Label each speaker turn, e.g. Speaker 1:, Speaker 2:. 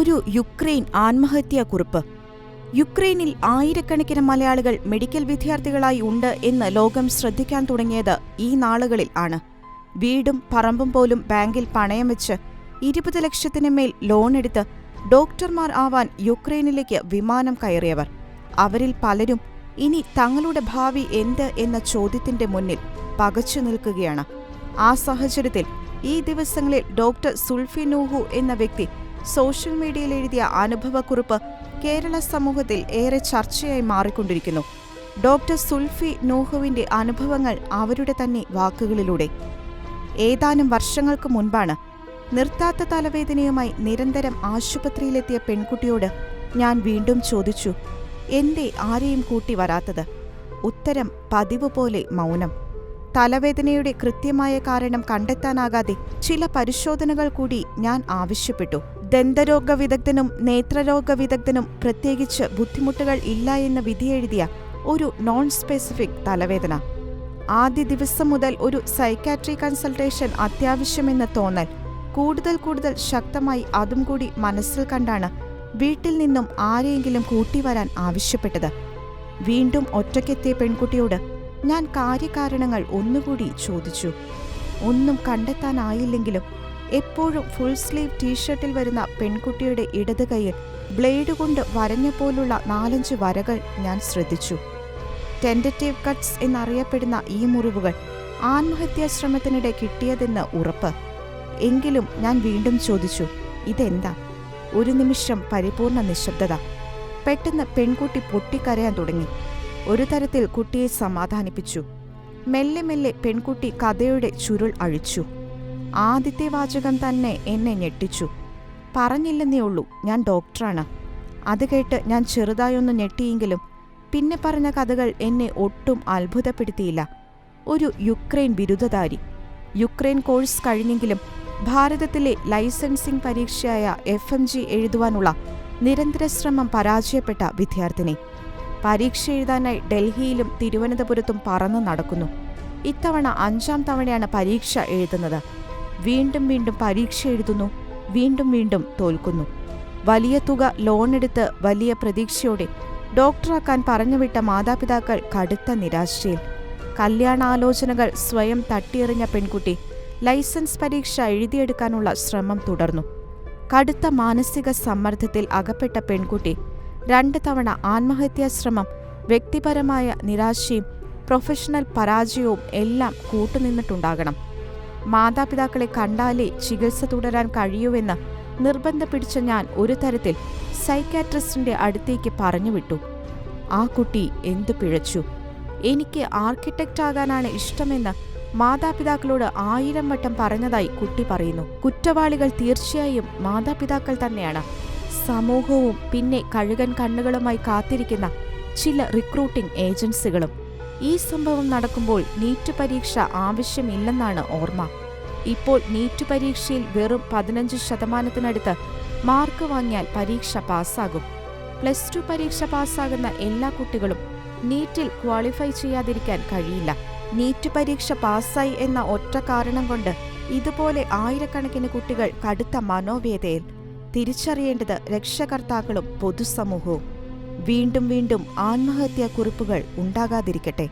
Speaker 1: ഒരു യുക്രൈൻ ആത്മഹത്യാക്കുറിപ്പ്. യുക്രൈനിൽ ആയിരക്കണക്കിന് മലയാളികൾ മെഡിക്കൽ വിദ്യാർത്ഥികളായി ഉണ്ട് എന്ന് ലോകം ശ്രദ്ധിക്കാൻ തുടങ്ങിയത് ഈ നാളുകളിൽ ആണ്. വീടും പറമ്പും പോലും ബാങ്കിൽ പണയം വെച്ച് ഇരുപത് ലക്ഷത്തിന് മേൽ ലോൺ എടുത്ത് ഡോക്ടർമാർ ആവാൻ യുക്രൈനിലേക്ക് വിമാനം കയറിയവർ. അവരിൽ പലരും ഇനി തങ്ങളുടെ ഭാവി എന്ത് എന്ന ചോദ്യത്തിന്റെ മുന്നിൽ പകച്ചു നിൽക്കുകയാണ്. ആ സാഹചര്യത്തിൽ ഈ ദിവസങ്ങളിൽ ഡോക്ടർ സുൽഫിനൂഹു എന്ന വ്യക്തി സോഷ്യൽ മീഡിയയിൽ എഴുതിയ അനുഭവക്കുറിപ്പ് കേരള സമൂഹത്തിൽ ഏറെ ചർച്ചയായി മാറിക്കൊണ്ടിരിക്കുന്നു. ഡോക്ടർ സുൽഫി നൂഹുവിന്റെ അനുഭവങ്ങൾ അവരുടെ തന്നെ വാക്കുകളിലൂടെ. ഏതാനും വർഷങ്ങൾക്ക് മുൻപാണ് നിർത്താത്ത തലവേദനയുമായി നിരന്തരം ആശുപത്രിയിലെത്തിയ പെൺകുട്ടിയോട് ഞാൻ വീണ്ടും ചോദിച്ചു എന്തേ ആരെയും കൂട്ടി വരാത്തത്? ഉത്തരം പതിവ് പോലെ മൗനം. തലവേദനയുടെ കൃത്യമായ കാരണം കണ്ടെത്താനാകാതെ ചില പരിശോധനകൾ കൂടി ഞാൻ ആവശ്യപ്പെട്ടു. ദന്തരോഗ വിദഗ്ധനും നേത്രരോഗ വിദഗ്ധനും പ്രത്യേകിച്ച് ബുദ്ധിമുട്ടുകൾ ഇല്ല എന്ന് വിധിയെഴുതിയ ഒരു നോൺ സ്പെസിഫിക് തലവേദന. ആദ്യ ദിവസം മുതൽ ഒരു സൈക്കാട്രി കൺസൾട്ടേഷൻ അത്യാവശ്യമെന്ന് തോന്നൽ കൂടുതൽ കൂടുതൽ ശക്തമായി അതും കൂടി മനസ്സിൽ കണ്ടാണ് വീട്ടിൽ നിന്നും ആരെയെങ്കിലും കൂട്ടിവരാൻ ആവശ്യപ്പെട്ടത്. വീണ്ടും ഒറ്റയ്ക്കെത്തിയ പെൺകുട്ടിയോട് ഞാൻ കാര്യകാരണങ്ങൾ ഒന്നുകൂടി ചോദിച്ചു. ഒന്നും കണ്ടെത്താനായില്ലെങ്കിലും എപ്പോഴും ഫുൾ സ്ലീവ് ടീഷർട്ടിൽ വരുന്ന പെൺകുട്ടിയുടെ ഇടത് കൈയിൽ ബ്ലേഡ് കൊണ്ട് വരഞ്ഞ പോലുള്ള നാലഞ്ച് വരകൾ ഞാൻ ശ്രദ്ധിച്ചു. ടെന്ററ്റീവ് കട്ട്സ് എന്നറിയപ്പെടുന്ന ഈ മുറിവുകൾ ആത്മഹത്യാശ്രമത്തിനിടെ കിട്ടിയതെന്ന് ഉറപ്പ്. എങ്കിലും ഞാൻ വീണ്ടും ചോദിച്ചു ഇതെന്താ? ഒരു നിമിഷം പരിപൂർണ നിശബ്ദത. പെട്ടെന്ന് പെൺകുട്ടി പൊട്ടിക്കരയാൻ തുടങ്ങി. ഒരു തരത്തിൽ കുട്ടിയെ സമാധാനിപ്പിച്ചു. മെല്ലെ മെല്ലെ പെൺകുട്ടി കഥയുടെ ചുരുൾ അഴിച്ചു. ആദ്യത്തെ വാചകം തന്നെ എന്നെ ഞെട്ടിച്ചു. പറഞ്ഞില്ലെന്നേ ഉള്ളൂ ഞാൻ ഡോക്ടറാണ്. അത് കേട്ട് ഞാൻ ചെറുതായൊന്ന് ഞെട്ടിയെങ്കിലും പിന്നെ പറഞ്ഞ കഥകൾ എന്നെ ഒട്ടും അത്ഭുതപ്പെടുത്തിയില്ല. ഒരു യുക്രൈൻ ബിരുദധാരി. യുക്രൈൻ കോഴ്സ് കഴിഞ്ഞെങ്കിലും ഭാരതത്തിലെ ലൈസൻസിംഗ് പരീക്ഷയായ എഫ് എം ജി എഴുതുവാനുള്ള നിരന്തര ശ്രമം പരാജയപ്പെട്ട വിദ്യാർത്ഥിനി. പരീക്ഷ എഴുതാനായി ഡൽഹിയിലും തിരുവനന്തപുരത്തും പറന്നു നടക്കുന്നു. ഇത്തവണ അഞ്ചാം തവണയാണ് പരീക്ഷ എഴുതുന്നത്. വീണ്ടും വീണ്ടും പരീക്ഷ എഴുതുന്നു വീണ്ടും വീണ്ടും തോൽക്കുന്നു. വലിയ തുക ലോണെടുത്ത് വലിയ പ്രതീക്ഷയോടെ ഡോക്ടറാക്കാൻ പറഞ്ഞുവിട്ട മാതാപിതാക്കൾ കടുത്ത നിരാശയിൽ. കല്യാണാലോചനകൾ സ്വയം തട്ടിയെറിഞ്ഞ പെൺകുട്ടി ലൈസൻസ് പരീക്ഷ എഴുതിയെടുക്കാനുള്ള ശ്രമം തുടർന്നു. കടുത്ത മാനസിക സമ്മർദ്ദത്തിൽ അകപ്പെട്ട പെൺകുട്ടി രണ്ട് തവണ ആത്മഹത്യാശ്രമം വ്യക്തിപരമായ നിരാശയും പ്രൊഫഷണൽ പരാജയവും എല്ലാം കൂട്ടുനിന്നിട്ടുണ്ടാകണം. മാതാപിതാക്കളെ കണ്ടാലേ ചികിത്സ തുടരാൻ കഴിയൂവെന്ന് നിർബന്ധം പിടിച്ച ഞാൻ ഒരു തരത്തിൽ സൈക്കാട്രിസ്റ്റിന്റെ അടുത്തേക്ക് പറഞ്ഞുവിട്ടു. ആ കുട്ടി എന്തു പിഴച്ചു? എനിക്ക് ആർക്കിടെക്റ്റ് ആകാനാണ് ഇഷ്ടമെന്ന് മാതാപിതാക്കളോട് ആയിരം വട്ടം പറഞ്ഞതായി കുട്ടി പറയുന്നു. കുറ്റവാളികൾ തീർച്ചയായും മാതാപിതാക്കൾ തന്നെയാണ്. സമൂഹവും പിന്നെ കഴുകൻ കണ്ണുകളുമായി കാത്തിരിക്കുന്ന ചില റിക്രൂട്ടിംഗ് ഏജൻസികളും. ഈ സംഭവം നടക്കുമ്പോൾ നീറ്റ് പരീക്ഷ ആവശ്യമില്ലെന്നാണ് ഓർമ്മ. ഇപ്പോൾ നീറ്റ് പരീക്ഷയിൽ വെറും പതിനഞ്ച് ശതമാനത്തിനടുത്ത് മാർക്ക് വാങ്ങിയാൽ പരീക്ഷ പാസ്സാകും. പ്ലസ് ടു പരീക്ഷ പാസ്സാകുന്ന എല്ലാ കുട്ടികളും നീറ്റിൽ ക്വാളിഫൈ ചെയ്യാതിരിക്കാൻ കഴിയില്ല. നീറ്റ് പരീക്ഷ പാസ്സായി എന്ന ഒറ്റ കാരണം കൊണ്ട് ഇതുപോലെ ആയിരക്കണക്കിന് കുട്ടികൾ കടുത്ത മനോവേദയിൽ തിരിച്ചറിയേണ്ടത് രക്ഷകർത്താക്കളും പൊതുസമൂഹവും. വീണ്ടും വീണ്ടും ആത്മഹത്യാക്കുറിപ്പുകൾ ഉണ്ടാകാതിരിക്കട്ടെ.